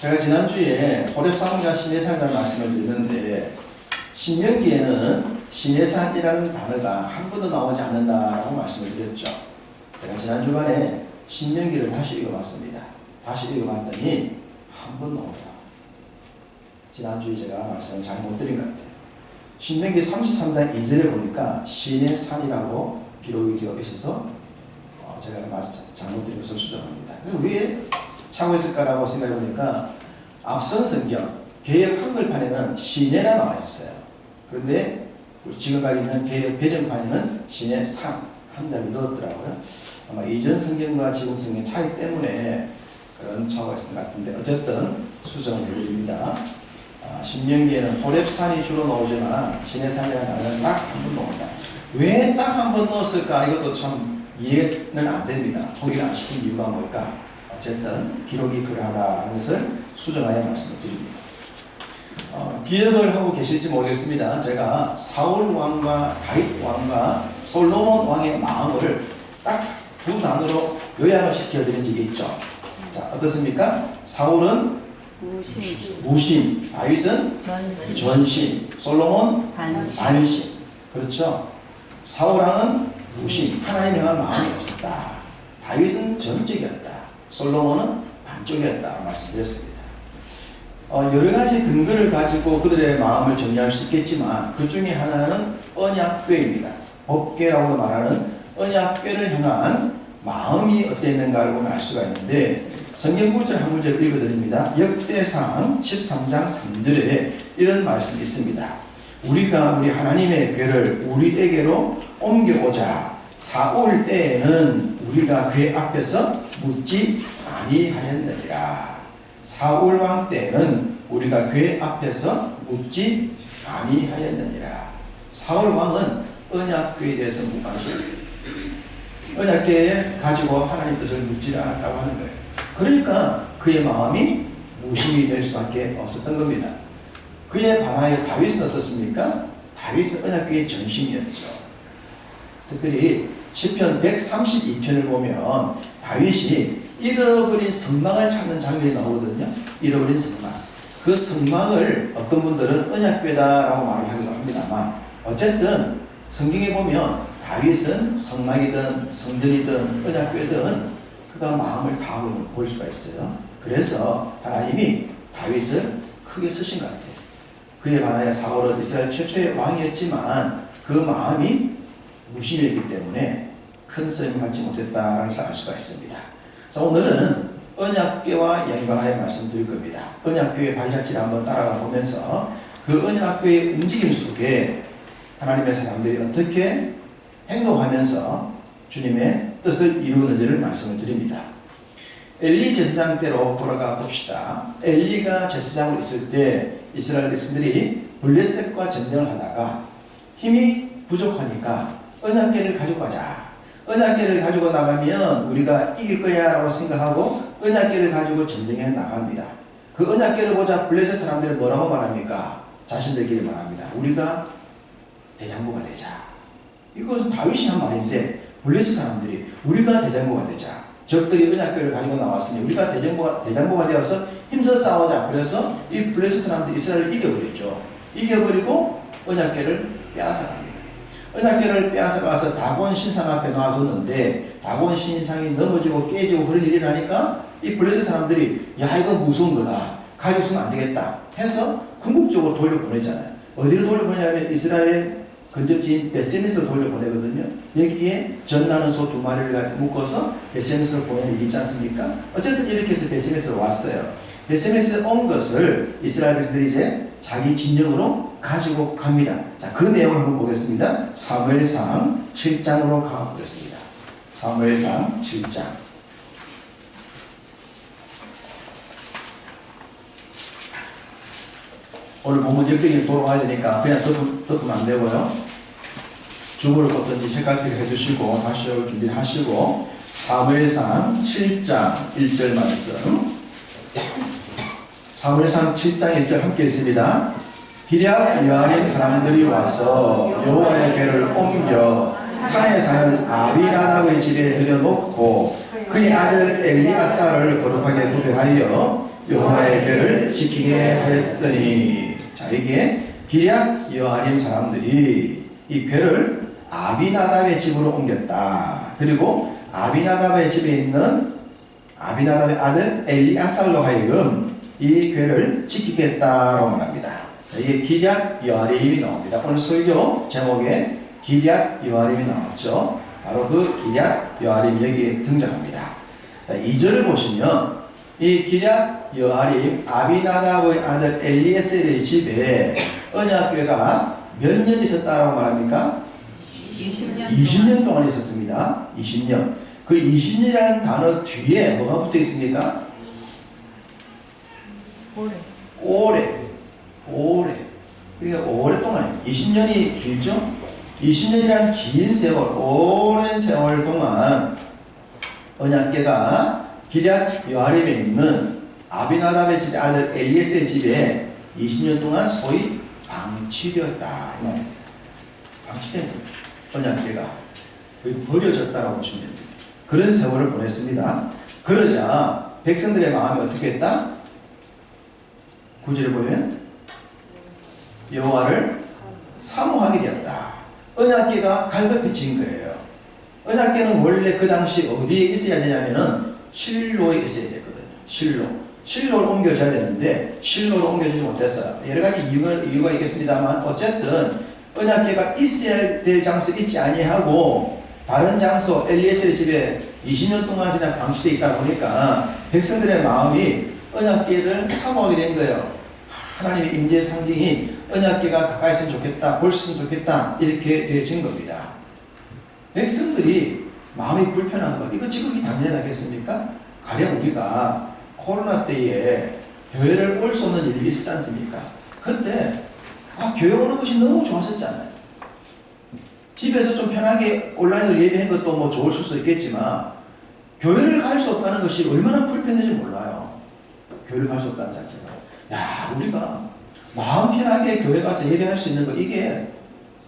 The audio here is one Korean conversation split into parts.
제가 지난주에 호랩산과 시내산이라는 말씀을 드렸는데 신명기에는 시내산이라는 단어가 한 번도 나오지 않는다라고 말씀을 드렸죠. 제가 지난 주간에 신명기를 다시 읽어봤습니다. 다시 읽어봤더니 한 번 나오더라. 지난주에 제가 말씀을 잘 못 드린 것 같아요. 신명기 33장 2절에 보니까 신의 산이라고 기록이 되어 있어서 어, 제가 잘못 드린 것을 수정합니다. 그래서 왜 참고했을까라고 생각해 보니까 앞선 성경 개혁 한글판에는 시내라 나와 있었어요. 그런데 지금까지 있는 개혁 개정판에는 시내 산 한자를 넣었더라고요. 아마 이전 성경과 지금 성경 차이 때문에 그런 차이가 있을 것 같은데 어쨌든 수정을 해드립니다. 아, 신명기에는 호랩산이 주로 나오지만 시내산이라는 단어는 딱한 번 나온다. 왜 딱 한 번 넣었을까? 이것도 참 이해는 안 됩니다. 통일 안 시킨 이유가 뭘까? 어쨌든 기록이 그러하다는 것을 수정하여 말씀을 드립니다. 어, 기억을 하고 계실지 모르겠습니다. 제가 사울 왕과 다윗 왕과 솔로몬 왕의 마음을 딱 두 단어로 요약을 시켜드린 적이 있죠. 자, 어떻습니까? 사울은 무신, 무신, 다윗은 전신, 전신, 솔로몬 반신, 반신. 그렇죠? 사울왕은 무신, 하나님 향한 마음이 없었다. 다윗은 전적이었다. 솔로몬은 반쪽이었다. 말씀드렸습니다. 어, 여러 가지 근거를 가지고 그들의 마음을 정리할 수 있겠지만 그 중에 하나는 언약궤입니다. 법궤라고 말하는 언약궤를 향한 마음이 어땠는가를 보면 알 수가 있는데 성경 구절 한 구절 읽어드립니다. 역대상 13장 3절에 이런 말씀이 있습니다. 우리가 우리 하나님의 궤를 우리에게로 옮겨오자 사올 때에는 우리가 궤 앞에서 묻지 아니하였느니라. 사울 왕 때는 우리가 궤 앞에서 묻지 아니하였느니라. 사울 왕은 언약궤에 대해서 무관심합니다. 언약궤에 가지고 하나님 뜻을 묻지 않았다고 하는 거예요. 그러니까 그의 마음이 무심이 될 수밖에 없었던 겁니다. 그에 반하여 다윗은 어떻습니까? 다윗은 언약궤의 전신이었죠. 특별히 시편 132편을 보면 다윗이 잃어버린 성막을 찾는 장면이 나오거든요. 잃어버린 성막. 그 성막을 어떤 분들은 언약궤다라고 말을 하기도 합니다만 어쨌든 성경에 보면 다윗은 성막이든 성전이든 언약궤든 그가 마음을 다하고 볼 수가 있어요. 그래서 하나님이 다윗을 크게 쓰신 것 같아요. 그에 반하여 사울은 이스라엘 최초의 왕이었지만 그 마음이 무심했기 때문에 큰 쓰임을 받지 못했다라는 것을 알 수가 있습니다. 자, 오늘은 언약궤와 연관하여 말씀드릴 겁니다. 언약궤의 발자취를 한번 따라가 보면서 그 언약궤의 움직임 속에 하나님의 사람들이 어떻게 행동하면서 주님의 뜻을 이루는지를 말씀을 드립니다. 엘리 제사장 때로 돌아가 봅시다. 엘리가 제사장으로 있을 때 이스라엘 백성들이 블레셋과 전쟁을 하다가 힘이 부족하니까 언약궤를 가지고 가자. 언약궤를 가지고 나가면 우리가 이길 거야 라고 생각하고 언약궤를 가지고 전쟁에 나갑니다. 그 언약궤를 보자 블레셋 사람들이 뭐라고 말합니까? 자신들끼리 말합니다. 우리가 대장부가 되자. 이것은 다윗이 한 말인데 블레셋 사람들이 우리가 대장부가 되자. 적들이 언약궤를 가지고 나왔으니 우리가 대장부가, 대장부가 되어서 힘써 싸우자. 그래서 이 블레셋 사람들이 이스라엘을 이겨버리죠. 이겨버리고 언약궤를 빼앗아갑니다. 언약궤를 빼앗아가서 다곤 신상 앞에 놔뒀는데 다곤 신상이 넘어지고 깨지고 그런 일이 나니까 이 블레셋 사람들이 야 이거 무서운 거다. 가지고 있으면 안 되겠다. 해서 궁극적으로 돌려보내잖아요. 어디로 돌려보내냐면 이스라엘의 근접지인 베세메스로 돌려보내거든요. 여기에 전나는 소 두 마리를 묶어서 베세메스로 보내는 일이 있지 않습니까? 어쨌든 이렇게 해서 베세메스로 왔어요. 베세메스에 온 것을 이스라엘 백성들이 이제 자기 진영으로 가지고 갑니다. 자, 그 내용을 한번 보겠습니다. 사무엘상 7장으로 가보겠습니다. 사무엘상 7장. 오늘 본문 역대기 돌아와야 되니까 그냥 덮으면 안 되고요. 주문을 걷든지 책갈피를 해주시고 다시 올 준비를 하시고 사무엘상 7장 1절 말씀 사무엘상 7장 1절 함께 있습니다. 기랴 여아린 사람들이 와서 여호와의 궤를 옮겨 산에 사는 아비나답의 집에 들여놓고 그 그의 아들 엘리아사를 거룩하게 구별하여 여호와의 배를 지키게 하였더니 자 이게 기략 여아림 사람들이 이 괴를 아비나답의 집으로 옮겼다. 그리고 아비나답의 집에 있는 아비나답의 아들 엘리아살로 하여금 이 괴를 지키겠다라고 말합니다. 자, 이게 기략 여아림이 나옵니다. 오늘 설교 제목에 기략 여아림이 나왔죠. 바로 그 기략 여아림이 여기에 등장합니다. 자, 2절을 보시면 이 기략 여아림 아비나답의 아들 엘리에셀의 집에 언약궤가 몇 년 있었다라고 말합니까? 20년 20년 동안 있었습니다. 20년. 그 20년이라는 단어 뒤에 뭐가 붙어 있습니까? 오래 오래. 오래. 그러니까 오랫동안 20년이 길죠? 20년이란 긴 세월, 오랜 세월 동안 언약계가 기략 요아림에 있는 아비나답의 집 아들 엘리에스의 집에 20년 동안 소위 방치되었다. 방치된. 언약계가 버려졌다라고 보시면 됩니다. 그런 세월을 보냈습니다. 그러자 백성들의 마음이 어떻게 했다? 구절을 보면 여호와를 사모하게 되었다. 언약계가 갈급해진 거예요. 언약계는 원래 그 당시 어디에 있어야 되냐면은 실로에 있어야 되거든요. 실로. 실로를 옮겨줘야 되는데 실로를 옮겨주지 못했어요. 여러 가지 이유가, 이유가 있겠습니다만 어쨌든 언약계가 있어야 될 장소 있지 아니하고 다른 장소 엘리에셀의 집에 20년 동안 그냥 방치되어 있다 보니까 백성들의 마음이 언약계를 사모하게 된 거예요. 하나님의 임재 상징이 언약계가 가까이 있으면 좋겠다, 볼 수 있으면 좋겠다 이렇게 되어진 겁니다. 백성들이 마음이 불편한 것 이거 지극히 당연하겠습니까? 가령 우리가 코로나 때에 교회를 올 수 없는 일이 있었지 않습니까? 그때 아, 교회 오는 것이 너무 좋았었잖아요. 집에서 좀 편하게 온라인으로 예배한 것도 뭐 좋을 수도 있겠지만 교회를 갈 수 없다는 것이 얼마나 불편한지 몰라요. 교회를 갈 수 없다는 자체가. 야, 우리가 마음 편하게 교회 가서 예배할 수 있는 거 이게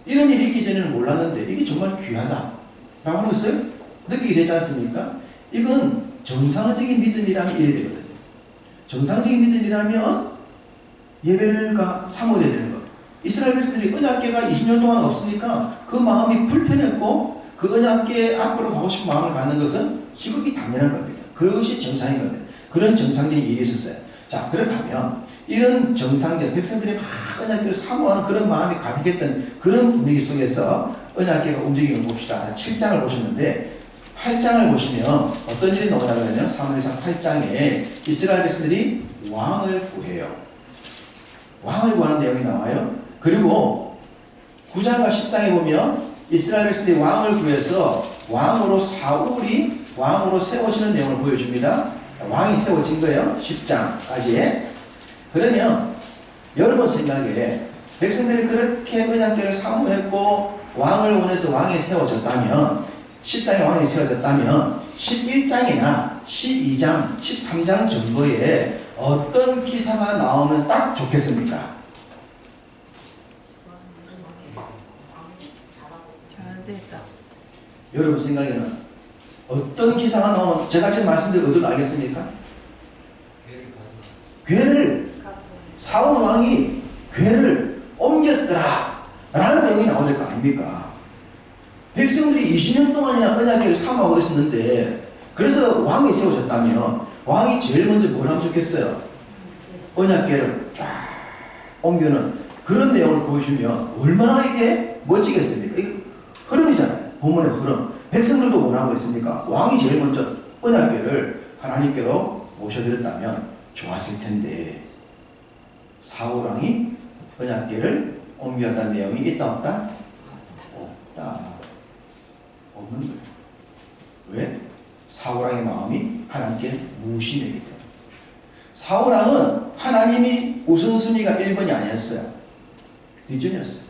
이런 일이 있기 전에는 몰랐는데 이게 정말 귀하다. 라고 하는 것을 느끼게 되지 않습니까? 이건 정상적인 믿음이라면 이래 되거든요. 정상적인 믿음이라면 예배를 가 사모해야 되는 것. 이스라엘 백성들이 언약계가 20년 동안 없으니까 그 마음이 불편했고 그 언약계 앞으로 가고 싶은 마음을 갖는 것은 지극히 당연한 겁니다. 그것이 정상인 겁니다. 그런 정상적인 일이 있었어요. 자 그렇다면 이런 정상적 백성들이 막 언약계를 사모하는 그런 마음이 가득했던 그런 분위기 속에서 언약계가 움직이는 걸 봅시다. 7장을 보셨는데 8장을 보시면 어떤 일이 나오냐면요. 사무엘상 8장에 이스라엘 백성들이 왕을 구해요. 왕을 구하는 내용이 나와요. 그리고 9장과 10장에 보면 이스라엘 백성들이 왕을 구해서 왕으로 사울이 왕으로 세워지는 내용을 보여줍니다. 왕이 세워진 거예요. 10장까지에. 그러면 여러분 생각에 백성들이 그렇게 언약궤를 사모했고 왕을 원해서 왕이 세워졌다면 10장에 왕이 세워졌다면 11장이나 12장, 13장 정도에 어떤 기사가 나오면 딱 좋겠습니까? 잘 됐다 여러분 생각에는 어떤 기사가 나오면 제가 지금 말씀드린 의도를 알겠습니까? 괴를 사울 왕이 괴를 옮겼더라 라는 내용이 될거 아닙니까? 백성들이 20년 동안이나 언약궤를 사모하고 있었는데 그래서 왕이 세워졌다면 왕이 제일 먼저 뭘 하면 좋겠어요? 언약궤를 쫙 옮겨는 그런 내용을 보여주면 얼마나 이게 멋지겠습니까? 이게 흐름이잖아요. 본문의 흐름. 백성들도 원하고 있습니까? 왕이 제일 먼저 언약궤를 하나님께로 모셔드렸다면 좋았을 텐데 사울 왕이 언약궤를 옮겼다는 내용이 있다 없다? 없다. 없는 거예요. 왜? 사울 왕의 마음이 하나님께 무심했기 때문에. 사울 왕은 하나님이 우선순위가 1번이 아니었어요. 뒷전이었어요.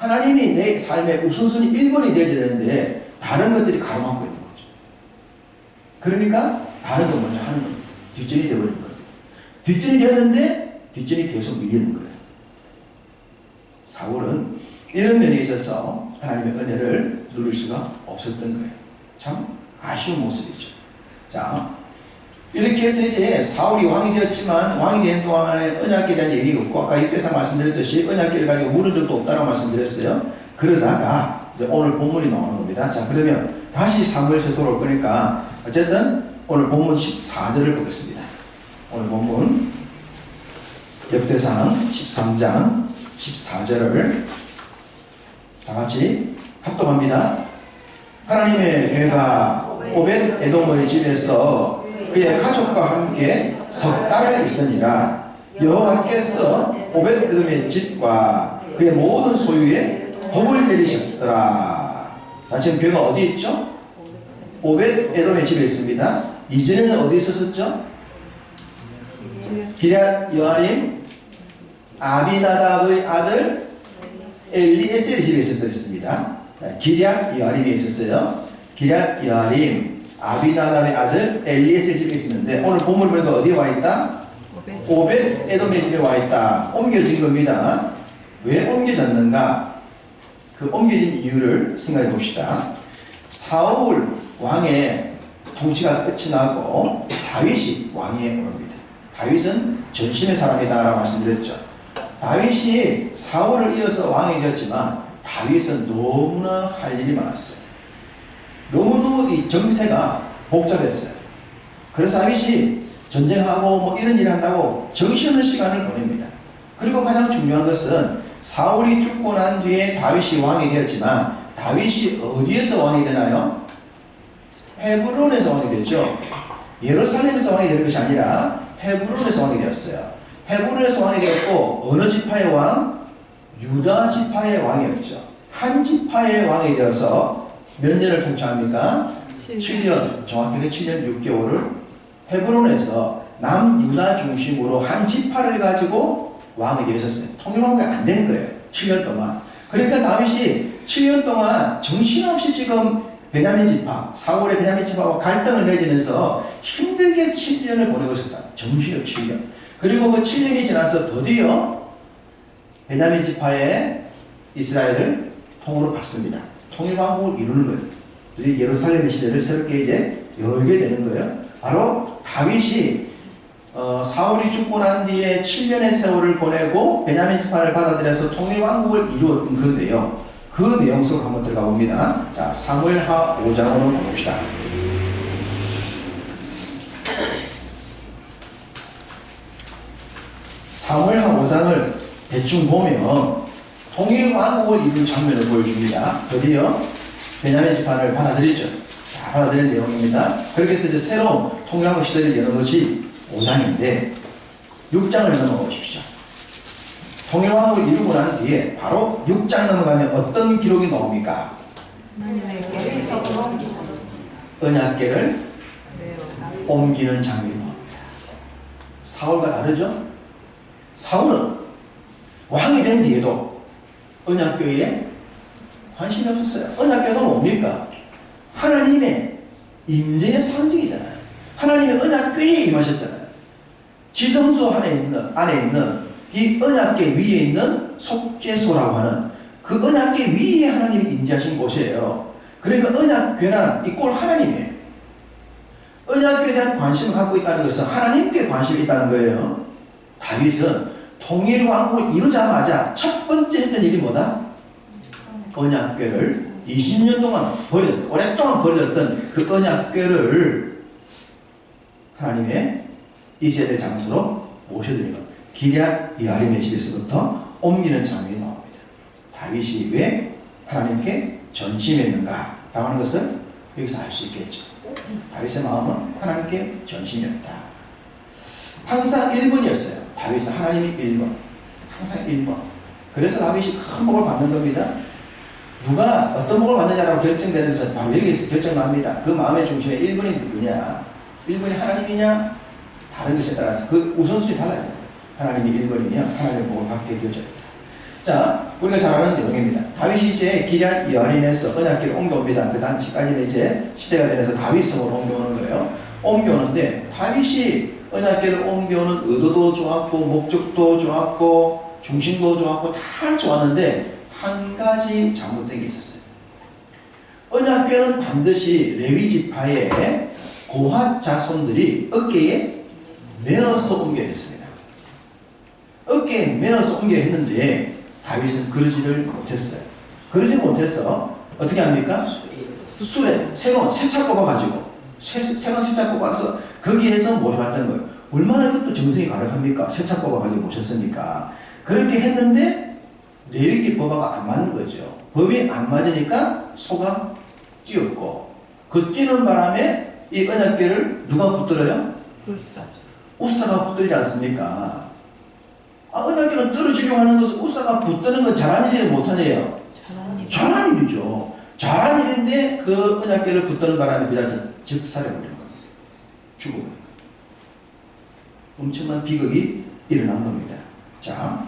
하나님이 내 삶의 우선순위 1번이 되어야 되는데 다른 것들이 가로막고 있는 거죠. 그러니까 다른 거 먼저 하는 겁니다. 뒷전이 되어버리는 거예요. 뒷전이 되었는데 뒷전이 계속 밀리는 거예요. 사울은 이런 면에 있어서 하나님의 은혜를 누릴 수가 없었던 거예요. 참 아쉬운 모습이죠. 자, 이렇게 해서 이제 사울이 왕이 되었지만 왕이 되는 동안에 언약계에 대한 얘기가 없고 아까 이때서 말씀드렸듯이 언약계를 가지고 물은 적도 없다고 말씀드렸어요. 그러다가 이제 오늘 본문이 나오는 겁니다. 자, 그러면 다시 사무엘서 돌아올 거니까 어쨌든 오늘 본문 14절을 보겠습니다. 오늘 본문 역대상 13장 14절을 다 같이 합독합니다. 하나님의 배가 오벳 에돔의 집에서 그의 가족과 함께 석 달을 있으니라 여호와께서 에돔의 집과 그의 모든 소유에 복을 내리셨더라. 자 지금 교회가 어디 있죠? 오벳 에돔의 집에 있습니다. 이전에는 어디 있었었죠? 기럇 여아림 아비나답의 아들 엘리에셀의 집에 있었습니다. 기럇 여아림에 있었어요. 기럇 여아림 아비나답의 아들 엘리에셀 집에 있었는데 오늘 본문 보니까 어디에 와 있다? 오벳 에돔의 집에 와 있다. 옮겨진 겁니다. 왜 옮겨졌는가? 그 옮겨진 이유를 생각해 봅시다. 사울 왕의 통치가 끝이 나고 다윗이 왕위에 오릅니다. 다윗은 전심의 사람이다 라고 말씀드렸죠. 다윗이 사울을 이어서 왕이 되었지만 다윗은 너무나 할 일이 많았어요. 너무너무 이 정세가 복잡했어요. 그래서 다윗이 전쟁하고 뭐 이런 일을 한다고 정신없는 시간을 보냅니다. 그리고 가장 중요한 것은 사울이 죽고 난 뒤에 다윗이 왕이 되었지만 다윗이 어디에서 왕이 되나요? 헤브론에서 왕이 되죠. 예루살렘에서 왕이 되는 것이 아니라 헤브론에서 왕이 되었어요. 헤브론에서 왕이 되었고 어느 지파의 왕? 유다 지파의 왕이었죠. 한 지파의 왕이 되어서 몇 년을 통치합니까? 7년, 정확하게 7년 6개월을 헤브론에서 남유다 중심으로 한 지파를 가지고 왕이 되어 있었어요. 통일왕국이 안된 거예요. 7년 동안. 그러니까 다윗이 7년 동안 정신없이 지금 베냐민 지파, 사울의 베냐민 지파와 갈등을 맺으면서 힘들게 7년을 보내고 있었다. 정신없이 7년. 그리고 그 7년이 지나서 드디어 베냐민 지파의 이스라엘을 통으로 받습니다. 통일왕국을 이루는 거예요. 예루살렘의 시대를 새롭게 이제 열게 되는 거예요. 바로 다윗이 어, 사울이 죽고 난 뒤에 7년의 세월을 보내고 베냐민 지파를 받아들여서 통일왕국을 이루었던 그 내용, 그 내용 속으로 한번 들어가 봅니다. 자, 사무엘하 5장으로 가봅시다. 사무엘하 5장을 대충 보면 통일왕국을 이룬 장면을 보여줍니다. 드디어 베냐민 지파를 받아들였죠. 자, 받아들인 내용입니다. 그렇게 해서 이제 새로운 통일왕국 시대를 여는 것이 5장인데 6장을 넘어가 보십시오. 통일왕국을 이루고 난 뒤에 바로 6장 넘어가면 어떤 기록이 나옵니까? 언약계를 옮기는 장면이 나옵니다. 사울과 다르죠? 사울은 왕이 된 뒤에도 언약교에 관심이 없었어요. 언약교가 뭡니까? 하나님의 임재의 상징이잖아요. 하나님의 언약교에 임하셨잖아요. 지성소 안에 있는, 안에 있는 이 언약계 위에 있는 속죄소라고 하는 그 언약계 위에 하나님이 임재하신 곳이에요. 그러니까 언약궤란 이꼴 하나님이에요. 언약궤에 대한 관심을 갖고 있다는 것은 하나님께 관심이 있다는 거예요. 다윗은 통일왕국을 이루자마자 첫 번째 했던 일이 뭐다? 언약궤를 20년 동안 버렸, 오랫동안 버렸던 그 언약궤를 하나님의 이 세대 장소로 모셔드리는 것. 기리앗 이아림의 집에서부터 옮기는 장면이 나옵니다. 다윗이 왜 하나님께 전심했는가? 라고 하는 것을 여기서 알 수 있겠죠. 다윗의 마음은 하나님께 전심이었다. 항상 1번이었어요. 다윗은 하나님이 1번. 항상 1번. 그래서 다윗이 큰 복을 받는 겁니다. 누가 어떤 복을 받느냐라고 결정되는 것은 바로 여기에서 결정납니다. 그 마음의 중심에 1번이 누구냐? 1번이 하나님이냐? 다른 것에 따라서 그 우선순위 달라야 돼요. 하나님이 1번이면 하나님의 복을 받게 되어져 있다. 자, 우리가 잘 아는 내용입니다. 다윗이 이제 기럇 여린에서 언약기를 옮겨옵니다. 그 당시까지는 이제 시대가 되면서 다윗성으로 옮겨오는 거예요. 옮겨오는데 다윗이 언약기를 옮겨오는 의도도 좋았고 목적도 좋았고 중심도 좋았고 다 좋았는데 한 가지 잘못된 게 있었어요. 언약궤는 반드시 레위 지파의 고핫 자손들이 어깨에 메어서 옮겨야 했습니다. 어깨에 메어서 옮겨야 했는데 다윗은 그러지를 못했어요. 그러지 못해서 어떻게 합니까? 수레, 새로운 세차 뽑아가지고 새, 새로운 세차 뽑아서 거기에서 모셔왔던 거예요. 얼마나 이것도 정성이 가득합니까? 세차 뽑아가지고 모셨으니까. 그렇게 했는데 레위기 법화가 안 맞는 거죠. 법이 안 맞으니까 소가 뛰었고 그 뛰는 바람에 이 언약궤를 누가 붙들어요? 불사. 우사가 붙들지 않습니까? 아, 언약궤는 떨어지려고 하는 것은 우사가 붙드는 건 잘한 일이 일이에요. 잘하니. 잘한 일이죠. 잘한 일인데 그 언약궤를 붙드는 바람에 그 자리에서 즉살해버리는 겁니다. 죽어버린 거예요. 엄청난 비극이 일어난 겁니다. 자,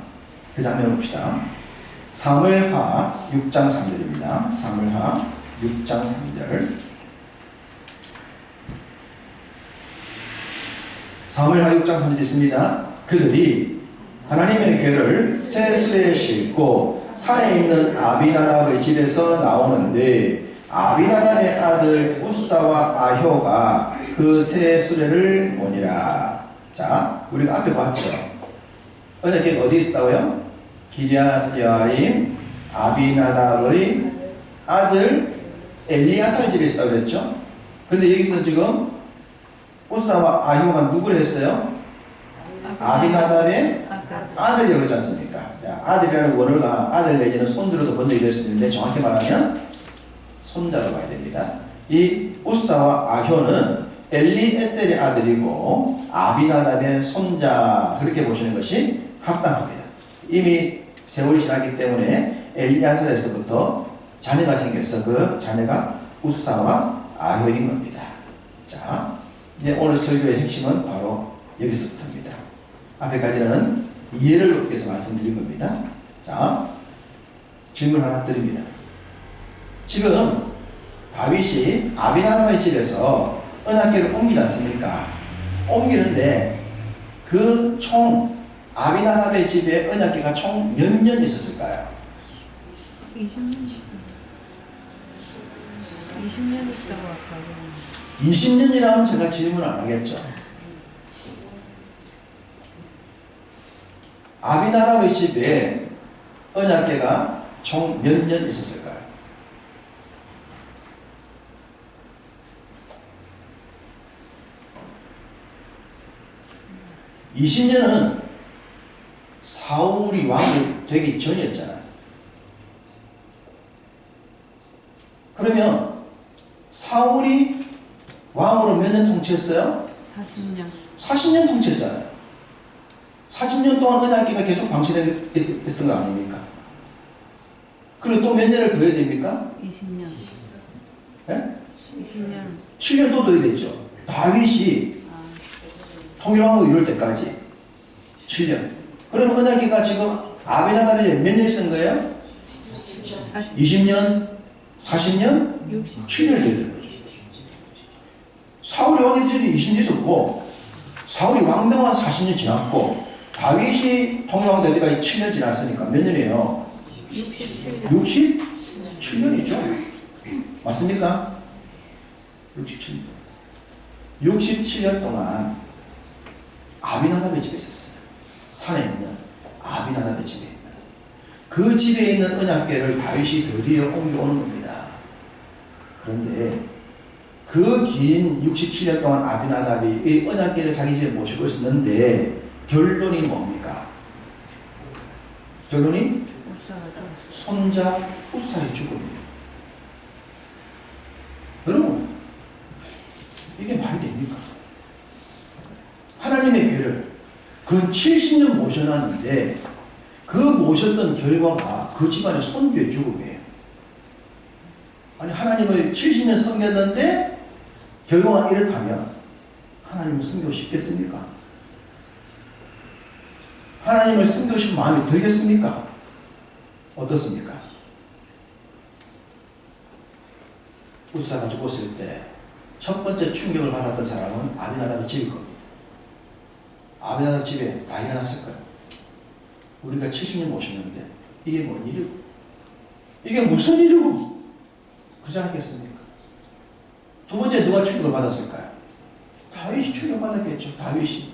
그 장면 봅시다. 사무엘하 6장 3절입니다. 사무엘하 6장 3절. 사무엘하 6장 3절 있습니다. 그들이 하나님의 새 수레에 싣고 산에 있는 아비나답의 집에서 나오는데 아비나답의 아들 우사와 아효가 그 새 수레를 모니라. 자, 우리가 앞에 봤죠. 언약궤 어디 있었다고요? 기리앗 여아림 아비나답의 아들 엘리야살 집에 있었다고 그랬죠. 근데 여기서 지금 우사와 아효가 누구를 했어요? 아비나답의 아들이라고 그러지 않습니까? 자, 아들이라는 원어가 아들 내지는 손들어도 번역이 될수 있는데 정확히 말하면 손자로 봐야 됩니다. 이 우사와 아효는 엘리에셀의 아들이고 아비나답의 손자 그렇게 보시는 것이 합당합니다. 이미 세월이 지났기 때문에 엘리아살에서부터 자녀가 생겨서 그 자녀가 우사와 아효인 겁니다. 자, 이제 오늘 설교의 핵심은 바로 여기서부터입니다. 앞에까지는 이해를 얻기 위해서 말씀드린 겁니다. 자, 질문 하나 드립니다. 지금 다윗이 아비나답의 집에서 언약궤를 옮기지 않습니까? 옮기는데 그 총 아비나답의 집에 언약궤가 총 몇 년 있었을까요? 20년 시대. 20년 있다고 아까 20년이라면 제가 질문 안 하겠죠. 아비나답의 집에 언약궤가 총 몇 년 있었을까요? (20년은) 사울이 왕이 되기 전이었잖아요. 그러면 사울이 왕으로 몇 년 통치했어요? 40년. 40년 통치했잖아요. 40년 동안 은하기가 계속 방치됐던 거 아닙니까? 그리고 또 몇 년을 더 해야 됩니까? 20년. 예? 20년. 7년 또 더 해야 되죠. 다윗이 아, 통일하고 이럴 때까지 7년. 그럼 은하기가 지금 아베나답에 몇년 쓴 거예요? 40, 20년? 40년? 60. 7년을 해야 되는 거죠. 사울이 왕이 전에 20년 있었고, 사울이 왕동안 40년 지났고, 다윗이 통일왕 되기가 7년 지났으니까 몇 년이에요? 67년. 67년이죠. 맞습니까? 67년. 67년 동안 아비나답의 집에 있었어요. 산에 있는 아비나답의 집에 있는. 그 집에 있는 언약궤를 다윗이 드디어 옮겨오는 겁니다. 그런데 그 긴 67년 동안 아비나답이 이 언약궤를 자기 집에 모시고 있었는데 결론이 뭡니까? 결론이 손자 우사의 죽음이에요. 여러분, 이게 말이 됩니까? 하나님의 괴를 근 70년 모셔놨는데 그 모셨던 결과가 그 집안의 손주의 죽음이에요. 아니 하나님을 70년 섬겼는데 결과가 이렇다면 하나님을 섬기고 싶겠습니까? 하나님을 섬기고 싶은 마음이 들겠습니까? 어떻습니까? 우사가 죽었을 때 첫 번째 충격을 받았던 사람은 아비나답의 집일 겁니다. 아비나답 집에 난리가 났을 거예요. 우리가 70년 모셨는데 이게 뭔 일이고 이게 무슨 일이고 그렇지 않겠습니까? 두 번째 누가 충격을 받았을까요? 다윗이 충격받았겠죠. 다윗이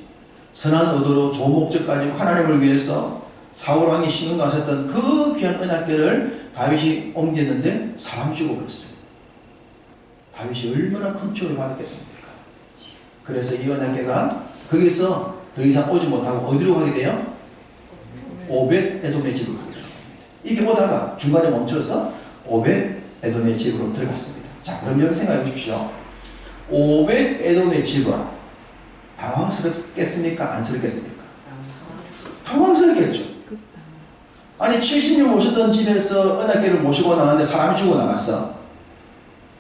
선한 의도로 좋은 목적 가지고 하나님을 위해서 사울 왕이 신경 가셨던 그 귀한 언약궤를 다윗이 옮겼는데 사람 죽어버렸어요. 다윗이 얼마나 큰 충격을 받았겠습니까? 그래서 이 언약궤가 거기서 더 이상 오지 못하고 어디로 가게 돼요? 오벳 에돔의 집으로 가게 됩니다. 이게 오다가 중간에 멈춰서 오벳 에돔의 집으로 들어갔습니다. 자, 그럼 여기 생각해 보십시오. 오벳 에돔의 집은 당황스럽겠습니까? 안스럽겠습니까? 당황스럽겠죠. 아니 70년 모셨던 집에서 언약궤를 모시고 나갔는데 사람이 죽어 나갔어.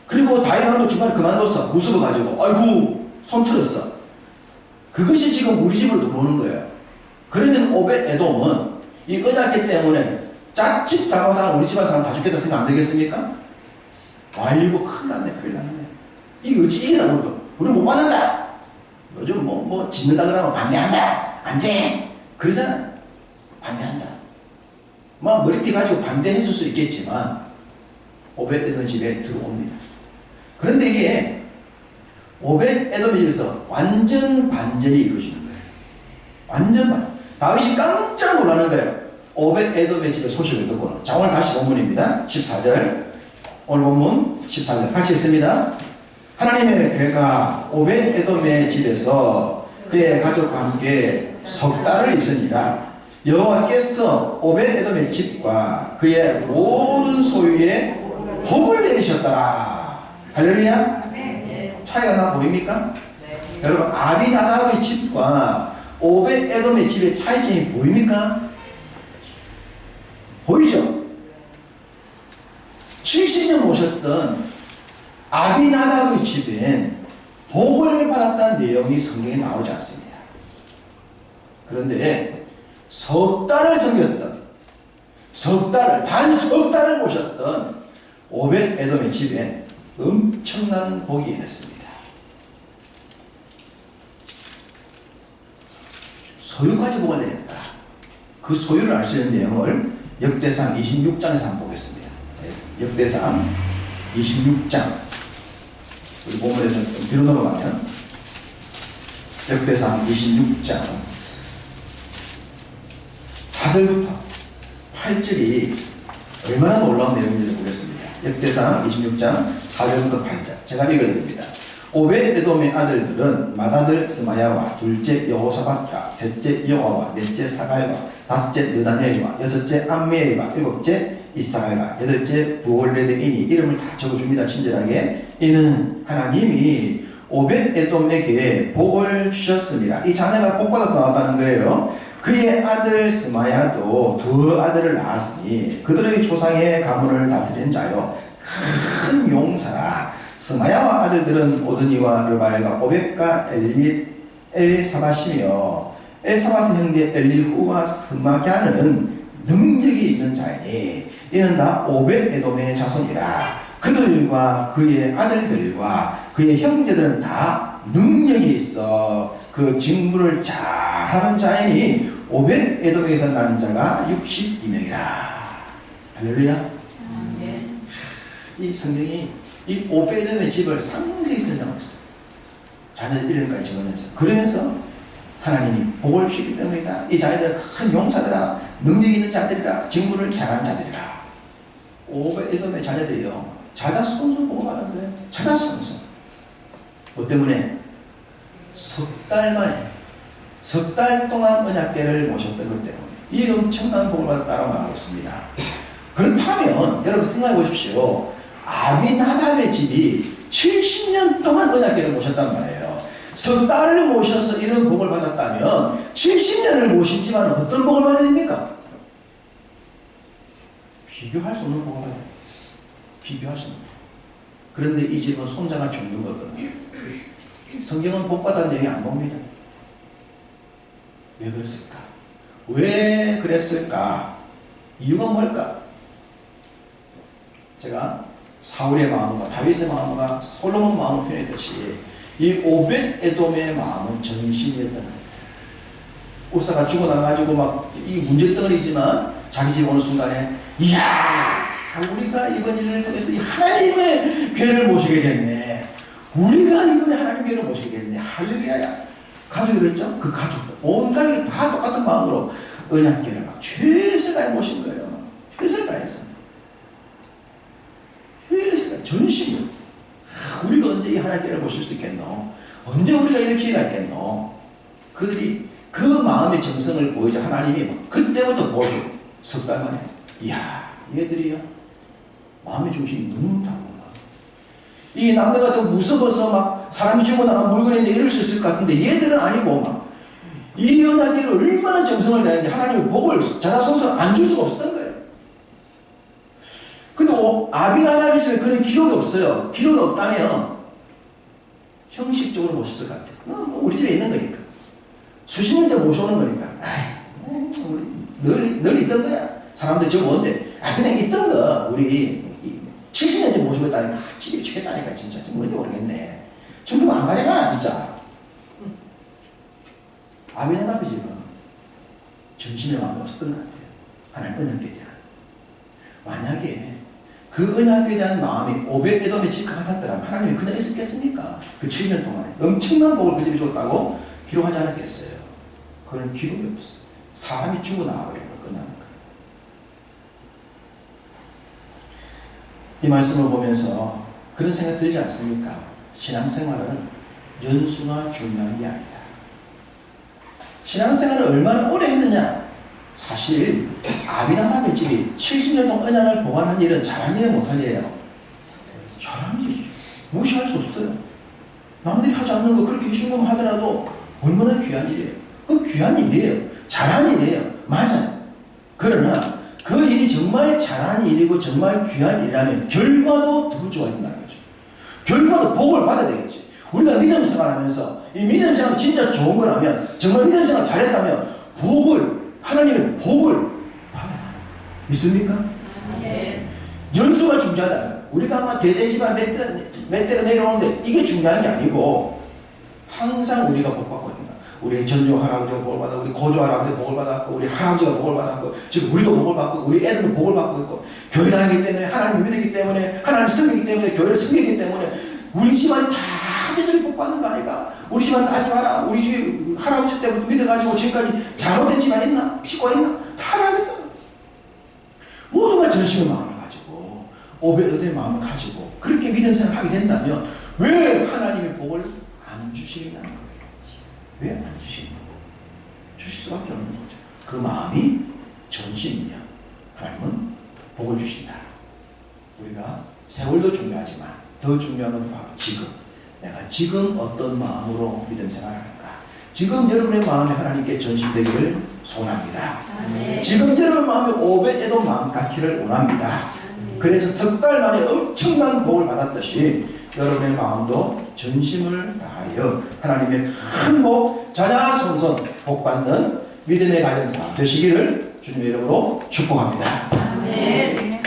그리고 다이아도 중간에 그만뒀어. 무습을 가지고. 아이고 손 틀었어. 그것이 지금 우리 집을 들어오는 거예요. 그러면 오벳 에돔은 이 언약궤 때문에 자칫 잘못하면 우리 집안 사람 다 죽겠다 생각 안 들겠습니까? 아이고 큰일 났네 큰일 났네. 이게 어찌 이게 나오고 우리 못 받는다. 요즘 뭐, 뭐, 짓는다 그러면 반대한다. 안 돼. 그러잖아. 반대한다. 막 머리띠 가지고 반대했을 수 있겠지만, 오벳 에돔 집에 들어옵니다. 그런데 이게, 오벳 에돔 집에서 완전 반전이 이루어지는 거예요. 완전 반. 다윗이 깜짝 놀라는 거예요. 오벳 에돔의 집에 소식을 듣고는. 자, 오늘 다시 본문입니다. 14절. 오늘 본문 14절. 같이 읽습니다. 하나님의 괴가 오벳 에돔의 집에서 그의 가족과 함께 석 달을 있으니라 여호와께서 오벳 에돔의 집과 그의 모든 소유에 복을 내리셨더라 할렐루야 차이가 나 보입니까? 여러분 아비나답의 집과 오벳 에돔의 집의 차이점이 보입니까? 보이죠? 70년 모셨던 아비나답의 집엔 복을 받았다는 내용이 성경에 나오지 않습니다. 그런데 석 달을 섬겼던 석 달을 단 석 달을 모셨던 오벳 에돔의 집엔 엄청난 복이 있습니다. 소유까지 내렸다. 그 소유를 알 수 있는 내용을 역대상 26장에서 한번 보겠습니다. 네, 역대상 26장 우리 본문에서 좀 뒤로 넘어가면 역대상 26장 4절부터 8절이 얼마나 놀라운 내용인지 보겠습니다. 역대상 26장 4절부터 8절 제가 읽어드립니다. 오벳 에돔의 아들들은 맏아들 스마야와 둘째 여호사밧과 셋째 여호와 넷째 사갈과 다섯째 느다넬과 여섯째 암미엘과 일곱째 이사갈과 여덟째 부올레드인이 이름을 다 적어줍니다. 친절하게 이는 하나님이 오벳 에돔에게 복을 주셨습니다. 이 자녀가 복 받아서 나왔다는 거예요. 그의 아들 스마야도 두 아들을 낳았으니 그들의 조상의 가문을 다스리는 자요 큰 용사라 스마야와 아들들은 오드니와 르바엘과 오벳과 엘리 엘사바시며 엘사바스 형제 엘리후와 스마갸는 능력이 있는 자이니 이는 다 오벳 에돔의 자손이라. 그들과 그의 아들들과 그의 형제들은 다 능력이 있어 그 직무를 잘하는 자이니 오벳 에돔에서 난 자가 62명이라. 할렐루야. 이 성경이 이 오벳 에돔의 집을 상세히 설명했어 자녀들 이름까지 적으면서. 그러면서 하나님이 복을 주기 때문이다. 이 자녀들 큰 용사들아 능력 있는 자들이라 직무를 잘하는 자들이라. 오벳 에돔의 자녀들이요. 자자손손 복을 받은 거예요 자자손손 뭐 때문에? 석 달 만에 석 달 동안 언약궤를 모셨던 것 때문에. 이 엄청난 복을 받았다고 말하고 있습니다. 그렇다면 여러분 생각해 보십시오. 아비나답의 집이 70년 동안 언약궤를 모셨단 말이에요. 석 달을 모셔서 이런 복을 받았다면 70년을 모신 집안은 어떤 복을 받아야 됩니까? 비교할 수 없는 복을 받아요. 비교할 수 없는 복. 그런데 이 집은 손자가 죽는 거거든요. 성경은 복 받았는 얘기 안 봅니다. 왜 그랬을까? 왜 그랬을까? 이유가 뭘까? 제가 사울의 마음과 다윗의 마음과 솔로몬 마음을 표현했듯이 이 오벳 에돔의 마음은 전심이었다는 거예요. 우사가 죽어나가지고 막 이 문제덩어리지만 자기 집 오는 순간에 이야 우리가 이번 일을 통해서 이 하나님의 괴를 모시게 됐네. 우리가 이번에 하나님 괴를 모시게 됐네. 할렐루야. 가족이 그랬죠? 그 가족, 온 가족이 다 똑같은 마음으로 언약궤를 막 최선을 모신 거예요. 최선을 다해서. 전심으로. 아, 우리가 언제 이 하나님께를 모실 수 있겠노? 언제 우리가 이럴 기회가 있겠노? 그들이 그 마음의 정성을 보이자 하나님이 막 그때부터 보여 석달 만에 이야 얘들이요 마음의 중심이 너무 다르구나 이 남자가 더 무서워서 막 사람이 죽어나간 물건인데 이럴 수 있을 것 같은데 얘들은 아니고 막 이 연하기를 얼마나 정성을 다했는데 하나님의 복을 자자손손 안줄 수가 없었던 거예요 근데 어, 아비나답이 그런 기록이 없어요. 기록이 없다면 형식적으로 모셨을 것 같아요. 어, 뭐 우리 집에 있는 거니까. 수십 년째 모셔오는 거니까. 음, 우리 늘, 늘 있던 거야. 사람들 저거 뭔데 아 그냥 있던 거. 우리 70년째 모시고 있다니까. 집이 죽겠다니까 진짜. 뭔지 모르겠네. 중국 안 가져가 진짜. 아비나답이 지금. 전신의 마음이 없었던 것 같아요. 하나님 은혜에 대한. 만약에 그 언약에 대한 마음이 오벳 에돔의 집 같았더라면 하나님이 그냥 있었겠습니까? 그 7년 동안에 엄청난 복을 그 집에 줬다고 기록하지 않았겠어요? 그런 기록이 없어. 사람이 죽어 나와버리는 거 끝나는 거예요. 이 말씀을 보면서 그런 생각 들지 않습니까? 신앙생활은 연수가 중요한 게 아니다. 신앙생활을 얼마나 오래 했느냐? 사실 아비나답의 집이 70년 동안 언약을 보관한 일은 잘한 일이 못한 일이에요. 잘한 일이죠. 무시할 수 없어요. 남들이 하지 않는 거 그렇게 해주고 하더라도 얼마나 귀한 일이에요. 그 귀한 일이에요. 잘한 일이에요. 맞아요. 그러나 그 일이 정말 잘한 일이고 정말 귀한 일이라면 결과도 더 좋아진다는 거죠. 결과도 복을 받아야 되겠지. 우리가 믿음 생활하면서 이 믿음 생활이 진짜 좋은 거라면 정말 믿음 생활 잘했다면 복을 하나님의 복을 받아요. 믿습니까? 연수가 중요하다. 우리가 아마 대대지만 몇, 대, 몇 대가 내려오는데 이게 중요한 게 아니고 항상 우리가 복 받고 있는 거야. 우리 전조 할아버지가 복을 받아, 우리 고조 할아버지가 복을 받았고, 우리 할아버지가 복을 받았고, 지금 우리도 복을 받고, 우리 애들도 복을 받고 있고, 교회 다니기 때문에, 하나님 믿기 때문에, 하나님 섬기기 때문에, 교회를 섬기기 때문에, 우리 집안이 다 믿음이 복 받는 거 아닐까? 우리 집안 따지 마라. 우리 집 할아버지 때부터 믿어가지고 지금까지 있나? 식구 있나? 다 알겠잖아. 모두가 전심의 마음을 가지고 오베드의 마음을 가지고 그렇게 믿음 생활하게 된다면 왜 하나님의 복을 안 주시냐는 거예요. 왜안 거예요? 주실 수밖에 없는 거죠. 그 마음이 전심이면 하나님은 복을 주신다. 우리가 세월도 중요하지만 더 중요한 건 바로 지금. 내가 지금 어떤 마음으로 믿음 생활하는가. 지금 여러분의 마음이 하나님께 전심되기를 소원합니다. 지금 여러분 마음이 오벳에도 마음 갖기를 원합니다. 그래서 석 달 만에 엄청난 복을 받았듯이 여러분의 마음도 전심을 다하여 하나님의 큰 복, 자자손손 복 받는 믿음의 가정 다 되시기를 주님의 이름으로 축복합니다. 아멘.